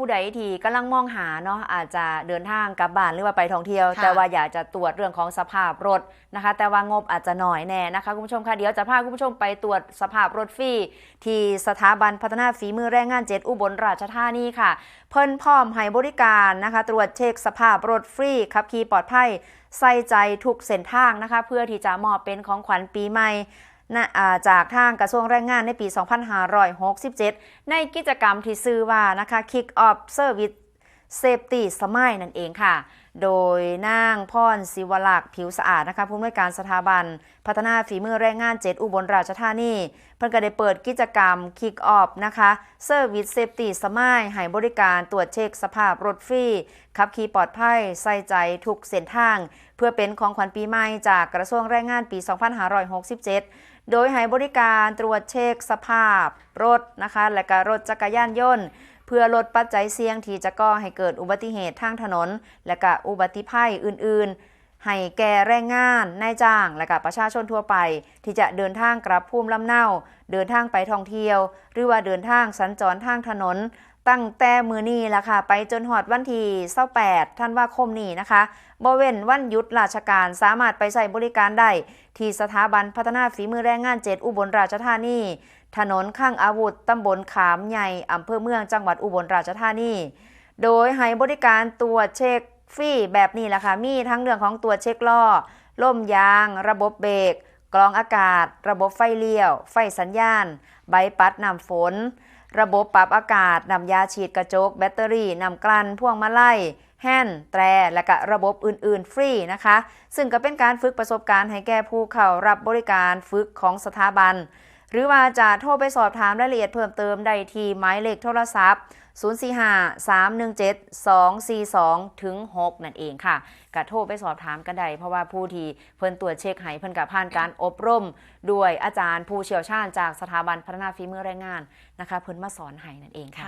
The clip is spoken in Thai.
ผู้ใดที่กำลังมองหาเนาะอาจจะเดินทางกลับบ้านหรือว่าไปท่องเที่ยวค่ะแต่ว่าอยากจะตรวจเรื่องของสภาพรถนะคะ แต่ว่างบอาจจะหน่อยแน่นะคะคุณผู้ชมคะเดี๋ยวจะพาคุณผู้ชมไปตรวจสภาพรถฟรีที่สถาบันพัฒนาฝีมือแรงงานเจ็ดอุบลราชธานีค่ะ เพิ่นพร้อมให้บริการนะคะ ตรวจเช็คสภาพรถฟรีขับขี่ปลอดภัยใส่ใจทุกเส้นทางนะคะ เพื่อที่จะมอบเป็นของขวัญปีใหม่นะอ่า จากทางกระทรวงแรงงานในปี 2567 ในกิจกรรมที่ชื่อว่านะคะ Kick Off Service Safety สมัยนั่นเองค่ะ โดยนางพรศิวลักษ์ผิวสะอาดนะคะผู้อำนวยการสถาบัน พัฒนาฝีมือแรงงาน7อุบลราชธานี เพิ่นก็ได้เปิดกิจกรรม Kick Off นะคะ Service Safety สมัยให้บริการตรวจเช็คสภาพรถฟรีขับขี่ปลอดภัยใส่ใจทุกเส้นทาง เพื่อเป็นของขวัญปีใหม่จากกระทรวงแรงงานปี 2567 โดยให้บริการตรวจเช็คสภาพ รถนะคะ และก็รถจักรยานยนต์ เพื่อลดปัจจัยเสี่ยงที่จะก่อให้เกิดอุบัติเหตุทางถนน และก็อุบัติภัยอื่น ๆ ให้แก่แรงงาน นายจ้าง และก็ประชาชนทั่วไป ที่จะเดินทางกลับภูมิลำเนา เดินทางไปท่องเที่ยว หรือว่าเดินทางสัญจรทางถนน ตั้งแต่มือนี้ละค่ะ ไปจนหอดวันที่28ธันวาคมนี้นะคะบ่เว้นวันหยุดราชการสามารถไปใช้บริการได้ที่สถาบันพัฒนาฝีมือแรงงาน7อุบลราชธานีถนนข้างอาวุธตำบลขามใหญ่อำเภอเมืองจังหวัดอุบลราชธานี โดยให้บริการตรวจเช็คฟรีแบบนี้แหละค่ะ มีทั้งเรื่องของตรวจเช็คล้อล่มยาง ระบบเบรก กรองอากาศ ระบบไฟเลี้ยว ไฟสัญญาณ ใบปัดนำฝน ระบบปรับอากาศนำยาฉีดกระจก แบตเตอรี่นำกลั่นพ่วงมาลัยแฮนด์แตร และก็ระบบอื่น ๆ ฟรีนะคะ ซึ่งก็เป็นการฝึกประสบการณ์ให้แก่ผู้เข้ารับบริการฝึกของสถาบัน หรือว่าจะโทรไปสอบถามรายละเอียดเพิ่มเติมได้ที่หมายเลขโทรศัพท์ 045-317-242ถึง6นั่นเองค่ะกะโทรไปสอบถามกันได้เพราะว่าผู้ที่เพิ่นตรวจเช็คให้เพิ่นกับผ่านการอบรม ด้วยอาจารย์ผู้เชี่ยวชาญจากสถาบันพัฒนาฝีมือแรงงานนะคะ เพิ่นมาสอนให้นั่นเองค่ะ